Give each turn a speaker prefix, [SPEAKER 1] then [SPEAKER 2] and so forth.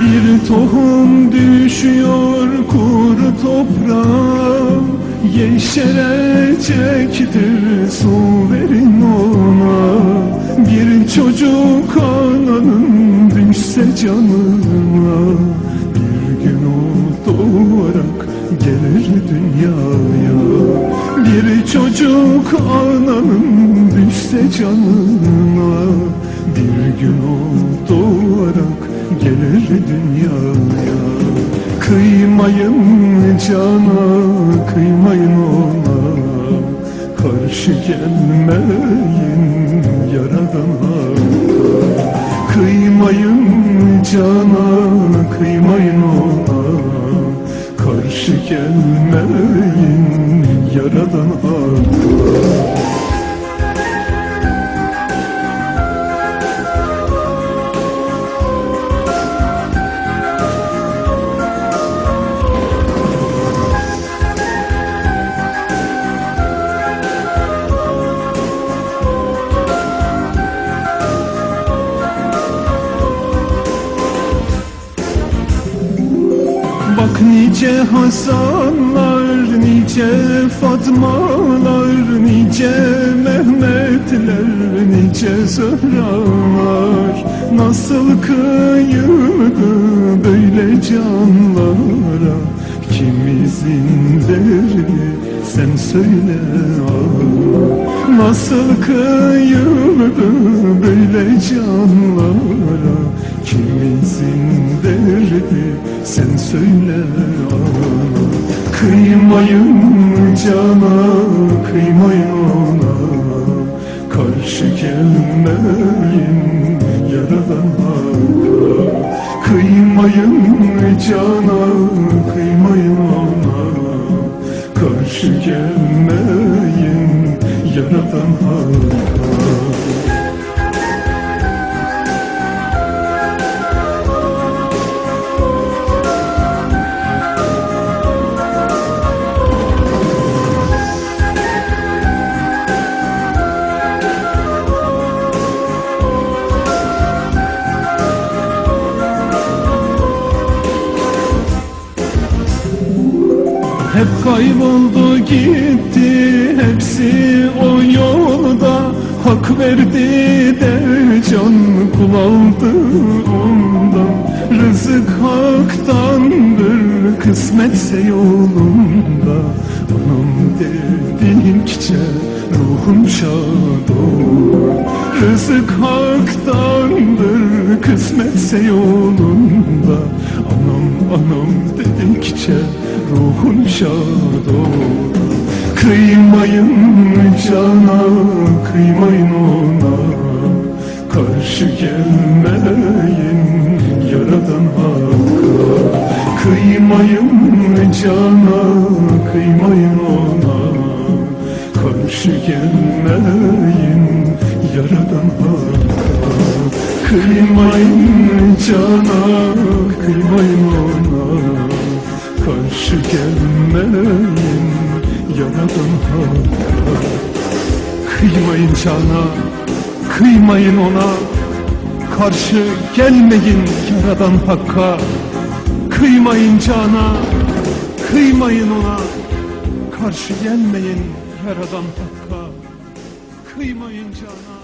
[SPEAKER 1] Bir tohum düşüyor kuru toprağa Yeşerecektir su verin ona. Bir çocuk ananın düşse canına. Bir gün o doğarak gelir dünyaya. Bir çocuk ananın düşse canına. Bir gün o doğarak gelir dünyaya Kıymayın cana, kıymayın ona. Karşı gelmeyin yaradan hakka Kıymayın cana, kıymayın ona. Karşı gelmeyin yaradan Bak nice Hasanlar, nice Fatmalar, nice Mehmetler, nice Zöhralar Nasıl kıyıldı böyle canlara Kimizin derdi sen söyle ah Nasıl kıyıldı böyle canlara? Kimizin derdi sen söyle ah Kıymayın cana kıymayın ona. Karşı gelmeyin yaradan. hakka Kıymayın cana kıymayın ona? Karşı gelmeyin yaradan hakka Hep kayboldu gitti hepsi o yolda. Hak verdi de can kul aldı ondan Rızık haktandır kısmetse yolunda. Anam dedikçe ruhum şad olur. Rızık haktandır kısmetse yolunda Anam anam dedikçe ruhun şad olur. Kıymayın cana, kıymayın ona. Karşı gelmeyin yaradan hakka Kıymayın cana, kıymayın ona. Karşı gelmeyin yaradan hakka Kıymayın cana, kıymayın ona. Karşı gelmeyin yaradan hakka Kıymayın cana, kıymayın ona. Karşı gelmeyin yaradan hakka. Kıymayın cana, kıymayın ona. Karşı gelmeyin yaradan hakka. Kıymayın cana